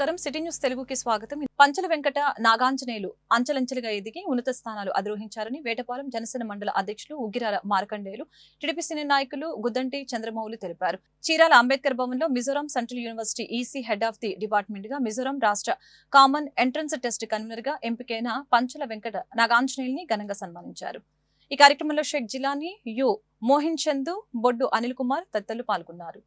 నమస్కారం. City news తెలుగుకి స్వాగతం. పంచల వెంకట నాగాంజనేయులు అంచలంచెలుగా ఎదిగి ఉన్నత స్థానాలు అధిరోహించారని వేటపాలెం జనసేన మండల అధ్యక్షులు ఉగ్గిరాల మార్కండేయులు టీడీపీ సీనియర్ నాయకులు గుద్దంటి చంద్రమౌళి తెలిపారు. చీరాల అంబేద్కర్ భవన్లో Mizoram central university EC head of the డిపార్ట్మెంట్గా Mizoram రాష్ట్ర కామన్ ఎంట్రన్స్ టెస్ట్ కన్వీనర్గా ఎంపికైన పంచల వెంకట నాగాంజనేయుల్ని ఘనంగా సన్మానించారు. ఈ కార్యక్రమంలో షేక్ జిలానీ యు మోహిన్ చందు బొడ్డు అనిల్ కుమార్ తదితరులు పాల్గొన్నారు.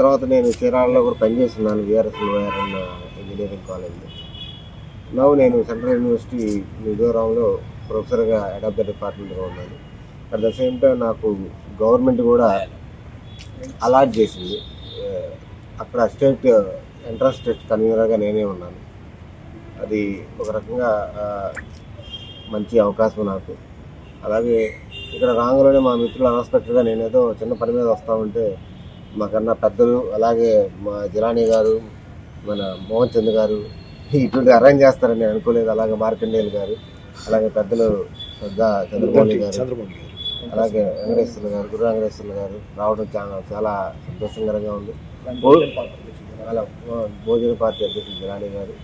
తర్వాత నేను చీరాలలో కూడా పనిచేస్తున్నాను విఆర్ఎస్ అన్న ఇంజనీరింగ్ కాలేజ్లో. నవ్వు నేను సెంట్రల్ యూనివర్సిటీ మిజోరాంలో ప్రొఫెసర్గా హెడ్ డిపార్ట్మెంట్గా ఉన్నాను. అట్ ద సేమ్ టైం నాకు గవర్నమెంట్ కూడా అలాట్ చేసింది. అక్కడ స్టేట్ ఎంట్రన్స్ టెస్ట్ కన్వీనర్గా నేనే ఉన్నాను. అది ఒక రకంగా మంచి అవకాశం నాకు. అలాగే ఇక్కడ రాంగలోనే మా మిత్రులు అన్ఎక్స్పెక్టెడ్గా నేనేదో చిన్న పని మీద వస్తూ ఉంటే మాకన్నా పెద్దలు అలాగే మా జిలానీ గారు మన మోహన్ చంద్ గారు ఇటువంటి అరేంజ్ చేస్తారని నేను అనుకోలేదు. అలాగే మార్కండేయులు గారు అలాగే పెద్దలు శ్రద్ధా చంద్రమౌళి గారు అలాగే వెంకటేశ్వర్లు గారు గురు వెంకటేశ్వర్లు గారు రావడం చాలా చాలా సంతోషకరంగా ఉంది. అలా భోజన పార్టీ అధ్యక్షులు జిలానీ గారు.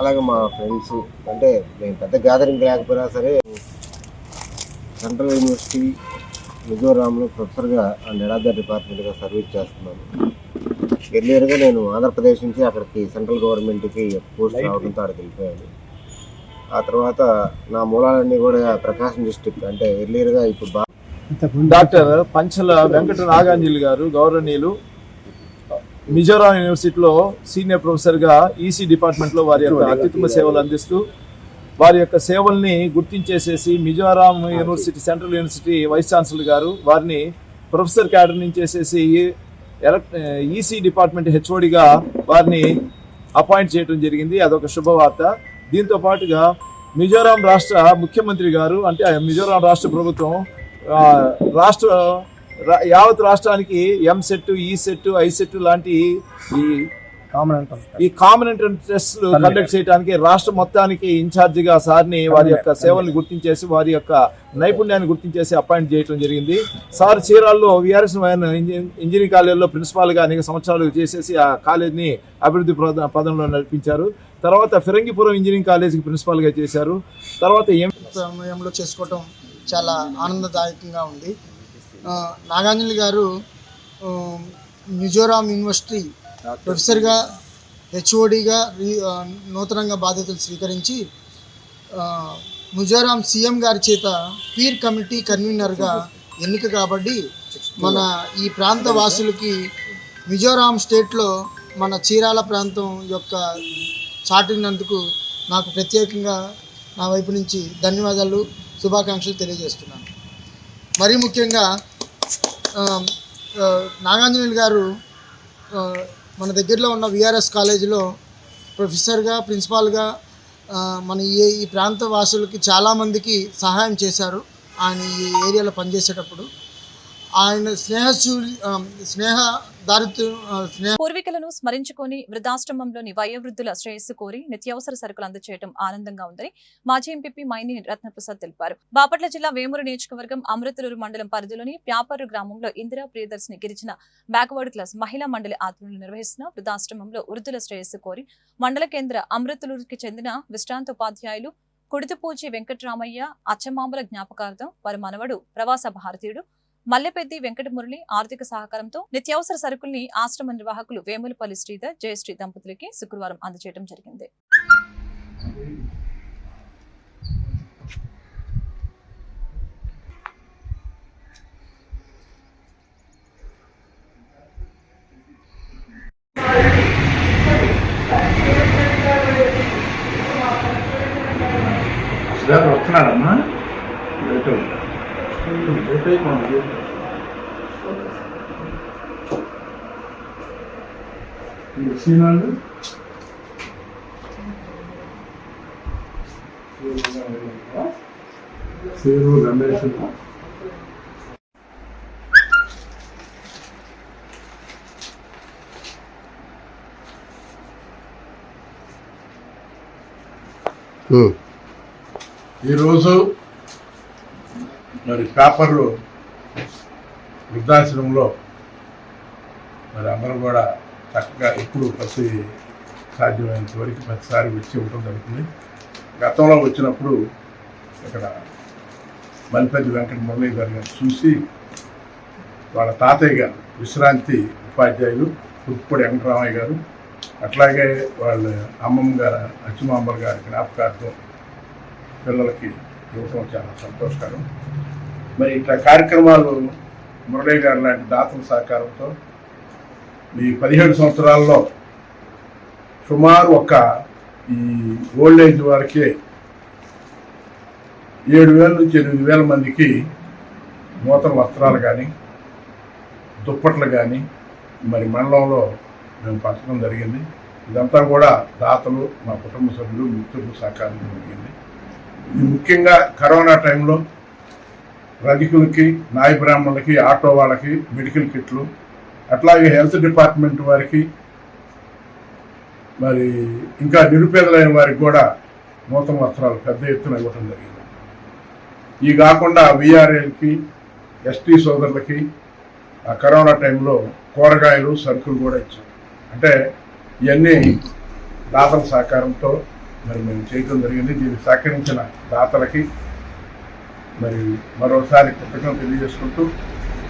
అలాగే మా ఫ్రెండ్స్ అంటే నేను పెద్ద గ్యాదరింగ్ లేకపోయినా సరే సెంట్రల్ యూనివర్సిటీ మిజోరాంలో ప్రొఫెసర్గా అండ్ హెడ్ ఆఫ్ ద డిపార్ట్మెంట్గా సర్వీస్ చేస్తున్నాను. ఎర్లియర్గా నేను ఆంధ్రప్రదేశ్ నుంచి అక్కడికి సెంట్రల్ గవర్నమెంట్కి పోస్ట్ రావడంతో అక్కడికి వెళ్ళిపోయాను. ఆ తర్వాత నా మూలాలన్నీ కూడా ప్రకాశం డిస్టిక్ అంటే ఎర్లియర్గా ఇప్పుడు డాక్టర్ పంచల వెంకట నాగాంజలి గారు గౌరవనీయులు మిజోరాం యూనివర్సిటీలో సీనియర్ ప్రొఫెసర్గా ఈసీ డిపార్ట్మెంట్లో వారి యొక్క అత్యుత్తమ సేవలు అందిస్తూ వారి యొక్క సేవల్ని గుర్తించేసేసి Mizoram university central university vice chancellor గారు వారిని ప్రొఫెసర్ క్యాడర్ నుంచి వేసేసి ఎలక్ట్ ఈసీ డిపార్ట్మెంట్ హెచ్ఓడిగా వారిని అపాయింట్ చేయడం జరిగింది. అదొక శుభవార్త. దీంతో పాటుగా మిజోరాం రాష్ట్ర ముఖ్యమంత్రి గారు అంటే ఆ మిజోరాం రాష్ట్ర ప్రభుత్వం రాష్ట్ర యావత్ రాష్ట్రానికి ఎంసెట్ ఈసెట్ ఈ సెట్ ఐ సెట్ లాంటి ఈ ఈ కామన్ ఎంట్రన్స్ టెస్ట్ కండక్ట్ చేయడానికి రాష్ట్ర మొత్తానికి ఇన్ఛార్జిగా సార్ని వారి యొక్క సేవల్ని గుర్తించేసి వారి యొక్క నైపుణ్యాన్ని గుర్తించేసి అపాయింట్ చేయడం జరిగింది. సార్ చీరాల్లో విఆర్ఎస్ ఇంజనీరింగ్ కాలేజీలో ప్రిన్సిపాల్గా అనేక సంవత్సరాలు చేసేసి ఆ కాలేజీని అభివృద్ధి పదంలో నడిపించారు. తర్వాత ఫిరంగిపురం ఇంజనీరింగ్ కాలేజీకి ప్రిన్సిపాల్గా చేశారు. తర్వాత ఎం సమయంలో చేసుకోవటం చాలా ఆనందదాయకంగా ఉంది. నాగాంజలి గారు మిజోరాం యూనివర్సిటీ ప్రొఫెసర్గా హెచ్ఓడిగా నూతనంగా బాధ్యతలు స్వీకరించి ఆ, మిజోరాం సీఎం గారి చేత పీర్ కమిటీ కన్వీనర్గా ఎన్నిక కాబట్టి మన ఈ ప్రాంత వాసులకి మిజోరాం స్టేట్లో మన చీరాల ప్రాంతం యొక్క చాటినందుకు నాకు ప్రత్యేకంగా నా వైపు నుంచి ధన్యవాదాలు శుభాకాంక్షలు తెలియజేస్తున్నాను. మరీ ముఖ్యంగా నాగాంజనేయులు గారు మన దగ్గరలో ఉన్న విఆర్ఎస్ కాలేజీలో ప్రొఫెసర్గా ప్రిన్సిపాల్గా మన ఏ ఈ ప్రాంత వాసులకి చాలామందికి సహాయం చేశారు. ఆయన ఈ ఏరియాలో పనిచేసేటప్పుడు. ఆయన స్నేహ పూర్వీకులను స్మరించుకొని వృద్ధాశ్రమంలోని వయోవృద్ధుల శ్రేయస్సు కోరి నిత్యావసర సరుకులు అందజేయడం ఆనందంగా ఉందని మాజీ ఎంపీ మైని రత్నప్రసాద్ తెలిపారు. బాపట్ల జిల్లా వేమూరు నియోజకవర్గం అమృతలూరు మండలం పరిధిలోని ప్యాపర్రు గ్రామంలో ఇందిరా ప్రియదర్శిని గిరిజన బ్యాక్వర్డ్ క్లాస్ మహిళా మండలి ఆధ్వర్యంలో నిర్వహిస్తున్న వృద్ధాశ్రమంలో వృద్ధుల శ్రేయస్సు కోరి మండల కేంద్ర అమృతలూరుకి చెందిన విశ్రాంత ఉపాధ్యాయులు కుడితిపూచి వెంకటరామయ్య అచ్చమాంబల జ్ఞాపకార్థం వారి మనవడు ప్రవాస భారతీయుడు మల్లెపెద్ది వెంకటమురళి ఆర్థిక సహకారంతో నిత్యావసర సరుకుల్ని ఆశ్రమ నిర్వాహకులు వేములపల్లి శ్రీధర్ జయశ్రీ దంపతులకి శుక్రవారం అందజేయడం జరిగింది. సుధాకర్ వస్తున్నాడమ్మా లేట్ అవుతా లేట్ అయిపోయింది వచ్చినాడు సేరు రమేష్ ఈరోజు మరి పేపర్లు వృద్ధాశ్రమంలో మరి అందరం కూడా చక్కగా ఎప్పుడు ప్రతి సాధ్యమైనంత వరకు ప్రతిసారి వచ్చి ఇవ్వడం జరుగుతుంది. గతంలో వచ్చినప్పుడు ఇక్కడ మల్లిపల్లి వెంకట మురళీ గారు గారు చూసి వాళ్ళ తాతయ్య గారు విశ్రాంతి ఉపాధ్యాయులు పుట్టుపూడి వెంకటరామయ్య గారు అట్లాగే వాళ్ళ అమ్మమ్మ గారు అచ్చుమాంబర్ గారి జ్ఞాపకార్థం పిల్లలకి ఇవ్వటం చాలా సంతోషకరం. మరి ఇట్లా కార్యక్రమాలు మురళీ గారు లాంటి దాతల సహకారంతో ఈ పదిహేడు సంవత్సరాల్లో సుమారు ఒక ఈ ఓల్డ్ ఏజ్ వారికి ఏడు వేల నుంచి ఎనిమిది వేల మందికి నూతన వస్త్రాలు కానీ దుప్పట్లు కానీ మరి మండలంలో మేము పంచడం జరిగింది. ఇదంతా కూడా దాతలు మా కుటుంబ సభ్యులు మిత్రులు సహకారం జరిగింది. ముఖ్యంగా కరోనా టైంలో రధికులకి నాయ బ్రాహ్మణులకి ఆటో వాళ్ళకి మెడికల్ కిట్లు అట్లాగే హెల్త్ డిపార్ట్మెంట్ వారికి మరి ఇంకా నిరుపేదలైన వారికి కూడా నూతన వస్త్రాలు పెద్ద ఎత్తున ఇవ్వటం జరిగింది. ఈ కాకుండా విఆర్ఏలకి ఎస్టీ సోదరులకి ఆ కరోనా టైంలో కూరగాయలు సరుకులు కూడా ఇచ్చాం అంటే ఇవన్నీ దాతల సహకారంతో మరి మేము చేయడం జరిగింది. దీన్ని సహకరించిన దాతలకి మరి మరోసారి కృతజ్ఞతలు తెలియజేసుకుంటూ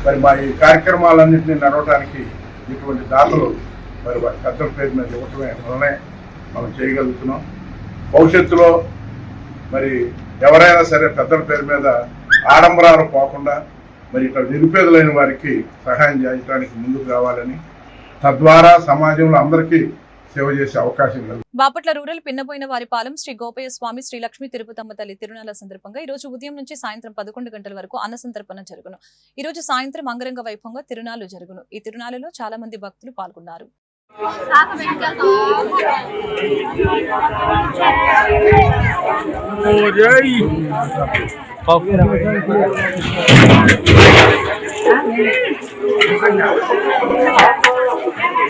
మరి మా ఈ కార్యక్రమాలన్నింటినీ నడవడానికి ఇటువంటి దాతలు మరి వారి పెద్దల పేరు మీద ఇవ్వటమే వలనే మనం చేయగలుగుతున్నాం. భవిష్యత్తులో మరి ఎవరైనా సరే పెద్దల పేరు మీద ఆడంబరాలు పోకుండా మరి ఇట్లా నిరుపేదలైన వారికి సహాయం చేయడానికి ముందుకు రావాలని తద్వారా సమాజంలో అందరికీ సేవ చేసే అవకాశం బాపట్ల రూరల్ పిన్నబోయిన వారిపాలెం శ్రీ గోపయ్య స్వామి శ్రీ లక్ష్మీ తిరుపతమ్మ తల్లి తిరునాళ్ళ సందర్భంగా ఈ రోజు ఉదయం నుంచి సాయంత్రం పదకొండు గంటల వరకు అన్న సంతర్పణ జరుగును. ఈ రోజు సాయంత్రం అంగరంగ వైభవంగా తిరునాళ్ళు జరుగును. ఈ తిరునాళ్ళలో చాలా మంది భక్తులు పాల్గొన్నారు.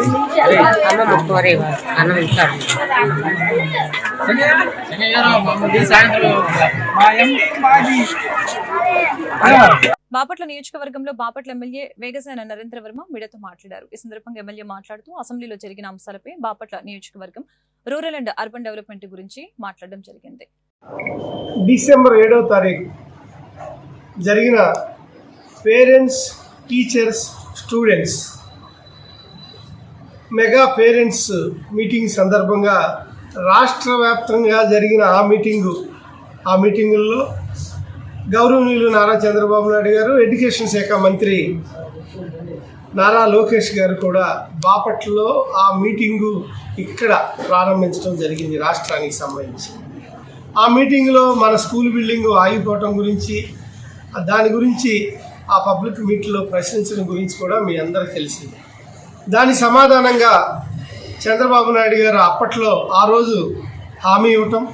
అన్నం ఒక్కరే అన్నం ఇస్తాడు బాపట్ల నియోజకవర్గంలో బాపట్ల ఎమ్మెల్యే వేగసేన నరేంద్ర వర్మ మీడియాతో మాట్లాడారు. ఈ సందర్భంగా ఎమ్మెల్యే మాట్లాడుతూ అసెంబ్లీలో జరిగిన అంశాలపై బాపట్ల నియోజకవర్గం రూరల్ అండ్ అర్బన్ డెవలప్మెంట్ గురించి మాట్లాడడం జరిగింది. డిసెంబర్ ఏడవ తారీఖు జరిగిన parents teachers students mega parents meeting సందర్భంగా రాష్ట్ర వ్యాప్తంగా జరిగిన ఆ మీటింగు ఆ మీటింగుల్లో గౌరవనీయులు నారా చంద్రబాబు నాయుడు గారు ఎడ్యుకేషన్ శాఖ మంత్రి నారా లోకేష్ గారు కూడా బాపట్లలో ఆ మీటింగు ఇక్కడ ప్రారంభించడం జరిగింది రాష్ట్రానికి సంబంధించి. ఆ మీటింగ్లో మన స్కూల్ బిల్డింగ్ ఆగిపోవటం గురించి దాని గురించి ఆ పబ్లిక్ మీట్లో ప్రశ్నించడం గురించి కూడా మీ అందరికీ తెలిసింది. దాని సమాధానంగా చంద్రబాబు నాయుడు గారు అప్పట్లో ఆ రోజు హామీ ఇవ్వటం.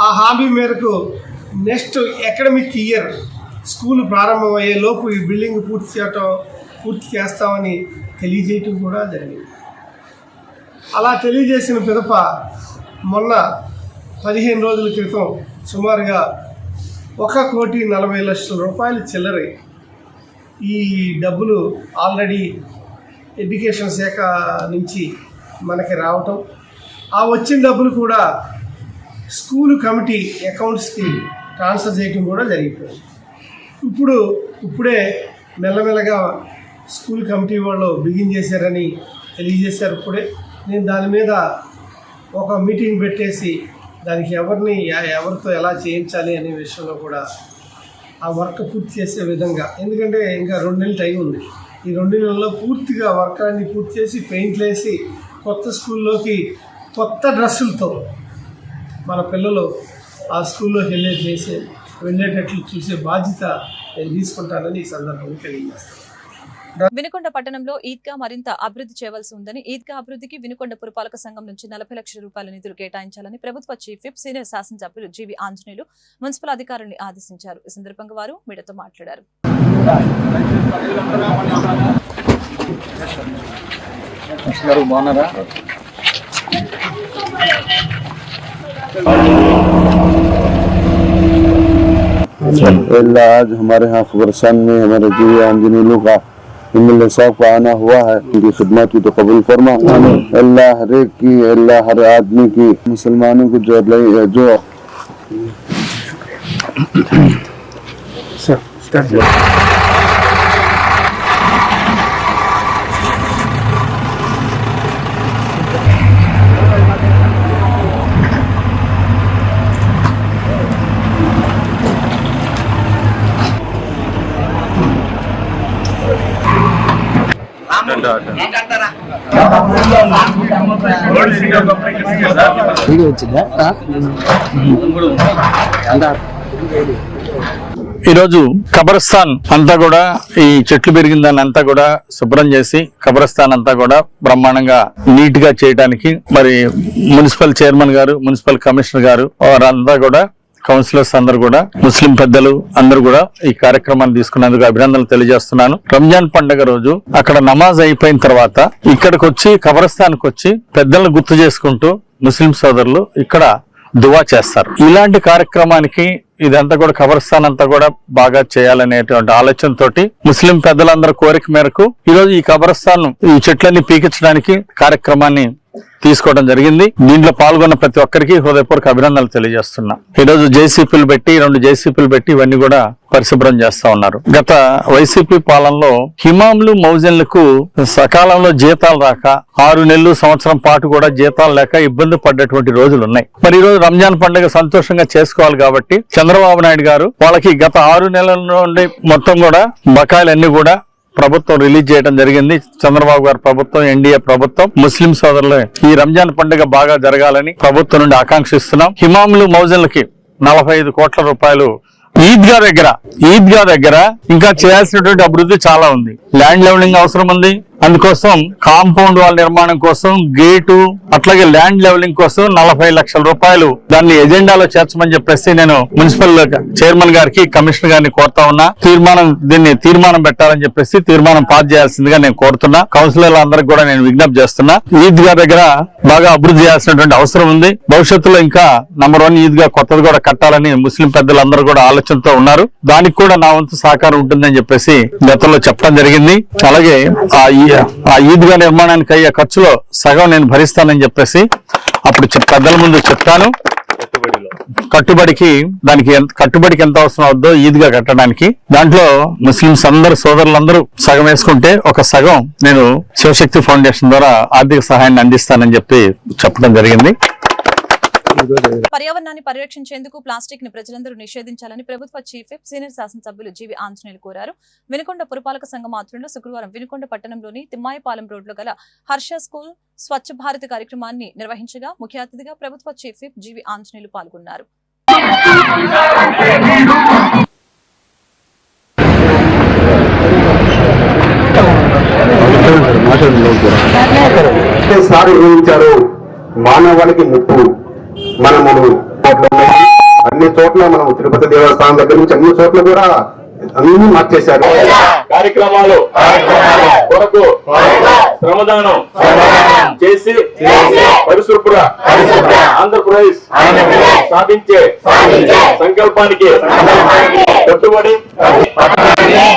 ఆ హామీ మేరకు నెక్స్ట్ అకాడమిక్ ఇయర్ స్కూల్ ప్రారంభమయ్యే లోపు ఈ బిల్డింగ్ పూర్తి చేయటం పూర్తి చేస్తామని తెలియజేయటం కూడా జరిగింది. అలా తెలియజేసిన పిదప మొన్న పదిహేను రోజుల క్రితం సుమారుగా ఒక కోటి నలభై లక్షల రూపాయలు చిల్లరి ఈ డబ్బులు ఆల్రెడీ ఎడ్యుకేషన్ శాఖ నుంచి మనకి రావటం. ఆ వచ్చిన డబ్బులు కూడా స్కూల్ కమిటీ అకౌంట్స్కి ట్రాన్స్ఫర్ చేయటం కూడా జరిగిపోయింది. ఇప్పుడు ఇప్పుడే మెల్లమెల్లగా స్కూల్ కమిటీ వాళ్ళు బిగిన్ చేశారని తెలియజేశారు ఇప్పుడే. నేను దాని మీద ఒక మీటింగ్ పెట్టేసి దానికి ఎవరిని ఎవరితో ఎలా చేయించాలి అనే విషయంలో కూడా ఆ వర్క్ పూర్తి చేసే విధంగా. ఎందుకంటే ఇంకా రెండు నెలలు టైం ఉంది. ఈ రెండు నెలల్లో పూర్తిగా వర్క్ అన్ని పూర్తి చేసి పెయింట్లు వేసి కొత్త స్కూల్లోకి కొత్త డ్రెస్సులతో మన పిల్లలు ఆ స్కూల్లోకి వెళ్ళే చేసే వెళ్ళేటట్లు చూసే బాధ్యత నేను తీసుకుంటానని ఈ సందర్భంగా తెలియజేస్తాను. వినుకొండ పట్టణంలో ఈద్గా మరింత అభివృద్ధి చేయవలసి ఉందని ఈద్గా అభివృద్ధికి వినుకొండ పురపాలక సంఘం నుంచి నలభై లక్షల రూపాయల నిధులు కేటాయించాలని ప్రభుత్వ చీఫ్ విప్ సీనియర్ శాసనసభ్యులు జీవి ఆంజనేయులు మున్సిపల్ అధికారులను ఆదేశించారు. ఈ సందర్భంగా వారు మీడియాతో మాట్లాడారు. आज हमारे यहाँ खबरस्तान में हमारे जीव आंजनीलों का इमल साहब का आना हुआ है। उनकी खिदमत की तो कबूल फरमा। अल्लाह हर एक की अल्लाह हर आदमी की। मुसलमानों को जो जो ఈరోజు కబరస్థాన్ అంతా కూడా ఈ చెట్లు పెరిగిన దాన్ని అంతా కూడా శుభ్రం చేసి కబరస్థాన్ అంతా కూడా బ్రహ్మాండంగా నీట్గా చేయడానికి మరి మున్సిపల్ చైర్మన్ గారు మున్సిపల్ కమిషనర్ గారు వారంతా కూడా కౌన్సిలర్స్ అందరు కూడా ముస్లిం పెద్దలు అందరూ కూడా ఈ కార్యక్రమాన్ని తీసుకున్నందుకు అభినందనలు తెలియజేస్తున్నాను. రంజాన్ పండుగ రోజు అక్కడ నమాజ్ అయిపోయిన తర్వాత ఇక్కడికి వచ్చి కబరస్థాన్కి వచ్చి పెద్దలను గుర్తు చేసుకుంటూ ముస్లిం సోదరులు ఇక్కడ దువా చేస్తారు. ఇలాంటి కార్యక్రమానికి ఇదంతా కూడా కబరస్థాన్ అంతా కూడా బాగా చేయాలనేటువంటి ఆలోచనతో ముస్లిం పెద్దలందరి కోరిక మేరకు ఈ రోజు ఈ కబరస్థాన్ ఈ చెట్లన్నీ పీకించడానికి కార్యక్రమాన్ని తీసుకోవడం జరిగింది. దీంట్లో పాల్గొన్న ప్రతి ఒక్కరికి హృదయపూర్వక అభినందనలు తెలియజేస్తున్నా. ఈరోజు జేసీపీలు పెట్టి రెండు జేసీపీలు పెట్టి ఇవన్నీ కూడా పరిశుభ్రం చేస్తా ఉన్నారు. గత వైసీపీ పాలనలో హిమాంలు మౌజన్లకు సకాలంలో జీతాలు రాక ఆరు నెలలు సంవత్సరం పాటు కూడా జీతాలు లేక ఇబ్బంది పడ్డటువంటి రోజులు ఉన్నాయి. మరి ఈ రోజు రంజాన్ పండుగ సంతోషంగా చేసుకోవాలి కాబట్టి చంద్రబాబు నాయుడు గారు వాళ్ళకి గత ఆరు నెలల నుండి మొత్తం కూడా బకాయిలన్నీ కూడా ప్రభుత్వం రిలీజ్ చేయడం జరిగింది. చంద్రబాబు గారి ప్రభుత్వం ఎన్డీఏ ప్రభుత్వం ముస్లిం సోదరులు ఈ రంజాన్ పండుగ బాగా జరగాలని ప్రభుత్వం నుండి ఆకాంక్షిస్తున్నాం. హిమాములు మౌజన్లకి నలభై ఐదు కోట్ల రూపాయలు ఈద్గా దగ్గర ఈద్గా దగ్గర ఇంకా చేయాల్సినటువంటి అభివృద్ధి చాలా ఉంది. ల్యాండ్ లెవెలింగ్ అవసరం ఉంది. అందుకోసం కాంపౌండ్ వాల్ నిర్మాణం కోసం గేటు అట్లాగే ల్యాండ్ లెవెలింగ్ కోసం నలభై లక్షల రూపాయలు దాన్ని ఎజెండాలో చేర్చమని చెప్పేసి నేను మున్సిపల్ చైర్మన్ గారికి కమిషనర్ గారిని కోరుతా ఉన్నా. తీర్మానం దీన్ని తీర్మానం పెట్టాలని చెప్పేసి తీర్మానం పాస్ చేయాల్సిందిగా నేను కోరుతున్నా. కౌన్సిలర్ల అందరికి కూడా నేను విజ్ఞప్తి చేస్తున్నా. ఈద్గా దగ్గర బాగా అభివృద్ధి చేయాల్సినటువంటి అవసరం ఉంది. భవిష్యత్తులో ఇంకా నంబర్ వన్ ఈద్గా కొత్తది కూడా కట్టాలని ముస్లిం పెద్దలందరూ కూడా ఆలోచనతో ఉన్నారు. దానికి కూడా నా వంతు సహకారం ఉంటుందని చెప్పేసి గతంలో చెప్పడం జరిగింది. అలాగే ఆ ఈ- ఆ ఈద్గా నిర్మాణానికి అయ్యే ఖర్చులో సగం నేను భరిస్తానని చెప్పేసి అప్పుడు పెద్దల ముందు చెప్తాను. కట్టుబడికి దానికి ఎంత కట్టుబడికి ఎంత అవసరం అవుద్దో ఈద్గా కట్టడానికి. దాంట్లో ముస్లింస్ అందరు సోదరులందరూ సగం వేసుకుంటే ఒక సగం నేను శివశక్తి ఫౌండేషన్ ద్వారా ఆర్థిక సహాయాన్ని అందిస్తానని చెప్పి చెప్పడం జరిగింది. పర్యావరణాన్ని పరిరక్షించేందుకు ప్లాస్టిక్ని ప్రజలందరూ నిషేధించాలని ప్రభుత్వ చీఫ్ విప్ సీనియర్ శాసనసభ్యులు జీవి ఆంజనేయులు కోరారు. వినుకొండ పురపాలక సంఘం ఆధ్వర్యంలో శుక్రవారం వినుకొండ పట్టణంలోని తిమ్మాయిపాలెం రోడ్లో గల హర్ష స్కూల్ స్వచ్ఛ భారత్ కార్యక్రమాన్ని నిర్వహించగా ముఖ్య అతిథిగా ప్రభుత్వ చీఫ్ విప్ జీవి ఆంజనేయులు పాల్గొన్నారు. సార్ మానవాళికి ముప్పు. మనము అన్ని చోట్ల మనం తిరుపతి దేవస్థానం దగ్గర నుంచి అన్ని చోట్ల కూడా అన్ని మార్చేశారు. కార్యక్రమాలు కొరకు శ్రమదానం చేసి పరిశుభ్ర ఆంధ్రప్రదేశ్ సాధించే సంకల్పానికి కట్టుబడి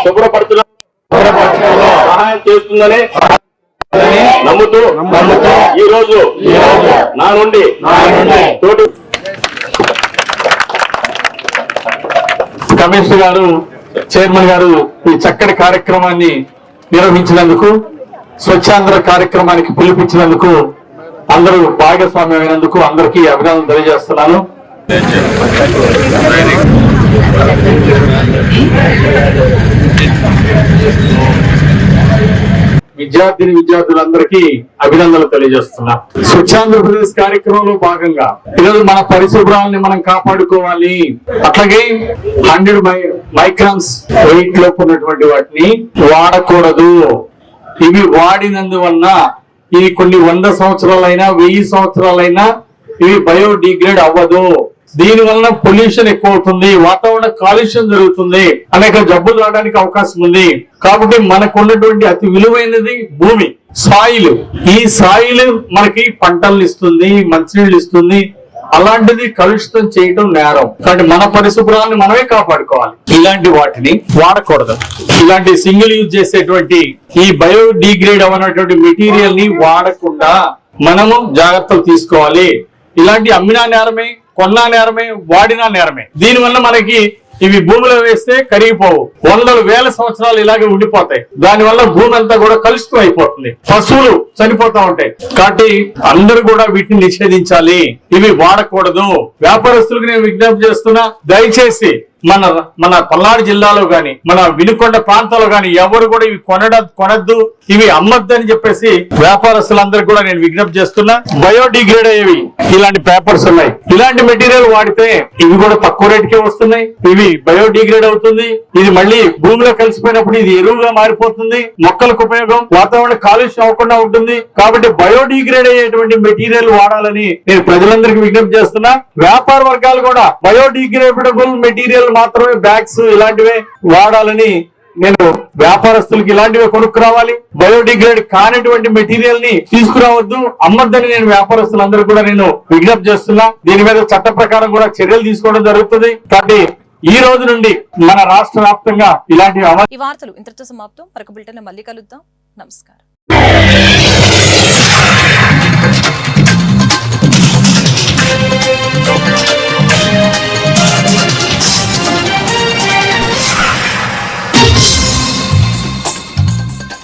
శుభ్రపడుతున్న సహాయం చేస్తుందని నమ్ముతూ ఈ రోజు నా నుండి తోటి కమిషనర్ గారు చైర్మన్ గారు ఈ చక్కటి కార్యక్రమాన్ని నిర్వహించినందుకు స్వచ్ఛాంధ్ర కార్యక్రమానికి పిలిపించినందుకు అందరూ భాగస్వామ్యమైనందుకు అందరికీ అభినందనలు తెలియజేస్తున్నాను. విద్యార్థిని విద్యార్థులందరికీ అభినందనలు తెలియజేస్తున్నా. స్వచ్ఛాంధ్రప్రదేశ్ కార్యక్రమంలో భాగంగా ఈరోజు మన పరిశుభ్రాలని మనం కాపాడుకోవాలి. అట్లాగే హండ్రెడ్ మై మైక్రాన్స్ వెయిట్ లోపు ఉన్నటువంటి వాటిని వాడకూడదు. ఇవి వాడినందువలన ఇవి కొన్ని వంద సంవత్సరాలైనా వెయ్యి సంవత్సరాలైనా ఇవి బయోడిగ్రేడ్ అవ్వదు. దీని వలన పొల్యూషన్ ఎక్కువ అవుతుంది వాతావరణ కాలుష్యం జరుగుతుంది అనేక జబ్బులు రావడానికి అవకాశం ఉంది. కాబట్టి మనకు ఉన్నటువంటి అతి విలువైనది భూమి సాయిలు. ఈ సాయిల్ మనకి పంటలను ఇస్తుంది మంచినీళ్ళు ఇస్తుంది. అలాంటిది కలుషితం చేయడం నేరం. కాబట్టి మన పరిశుభ్రాన్ని మనమే కాపాడుకోవాలి. ఇలాంటి వాటిని వాడకూడదు. ఇలాంటి సింగిల్ యూజ్ చేసేటువంటి ఈ బయోడిగ్రేడ్ అవనటువంటి మెటీరియల్ని వాడకుండా మనము జాగ్రత్తలు తీసుకోవాలి. ఇలాంటి అమ్మినా నేరమే కొన్నా నేరమే వాడినా నేరమే. దీనివల్ల మనకి ఇవి భూమిలో వేస్తే కరిగిపోవు. వందల వేల సంవత్సరాలు ఇలాగే ఉండిపోతాయి. దానివల్ల భూమి అంతా కూడా కలుషితం అయిపోతుంది పశువులు చనిపోతా ఉంటాయి. కాబట్టి అందరూ కూడా వీటిని నిషేధించాలి. ఇవి వాడకూడదు. వ్యాపారస్తులకు నేను విజ్ఞప్తి చేస్తున్నా దయచేసి మన మన పల్నాడు జిల్లాలో గాని మన వినుకొండ ప్రాంతాల్లో గాని ఎవరు కూడా ఇవి కొనడ కొనద్దు. ఇవి అమ్మద్దు అని చెప్పేసి వ్యాపారస్తులందరూ కూడా నేను విజ్ఞప్తి చేస్తున్నా. బయోడిగ్రేడ్ అయ్యేవి ఇలాంటి పేపర్స్ ఉన్నాయి. ఇలాంటి మెటీరియల్ వాడితే ఇవి కూడా తక్కువ రేటుకే వస్తున్నాయి. ఇవి బయోడిగ్రేడ్ అవుతుంది. ఇది మళ్ళీ భూమిలో కలిసిపోయినప్పుడు ఇది ఎరువుగా మారిపోతుంది. మొక్కలకు ఉపయోగం వాతావరణ కాలుష్యం అవ్వకుండా ఉంటుంది. కాబట్టి బయోడిగ్రేడ్ అయ్యేటువంటి మెటీరియల్ వాడాలని నేను ప్రజలందరికీ విజ్ఞప్తి చేస్తున్నా. వ్యాపార వర్గాలు కూడా బయోడిగ్రేడబుల్ మెటీరియల్ మాత్రమే బ్యాగ్స్ ఇలాంటివే వాడాలని నేను వ్యాపారస్తులకి ఇలాంటివి కొనుక్కురావాలి. బయోడిగ్రేడ్ కానిటువంటి మెటీరియల్ని తీసుకురావద్దు. అమ్మద్దని నేను వ్యాపారస్తులందరూ కూడా నేను విజ్ఞప్తి చేస్తున్నా. దీని మీద చట్ట ప్రకారం కూడా చర్యలు తీసుకోవడం జరుగుతుంది. కాబట్టి ఈ రోజు నుండి మన రాష్ట్ర వ్యాప్తంగా ఇలాంటి ఈ వార్తలు ఇంతటితో సమాప్తం. మరొక బులెటిన్ మళ్ళీ కలుద్దాం. నమస్కారం.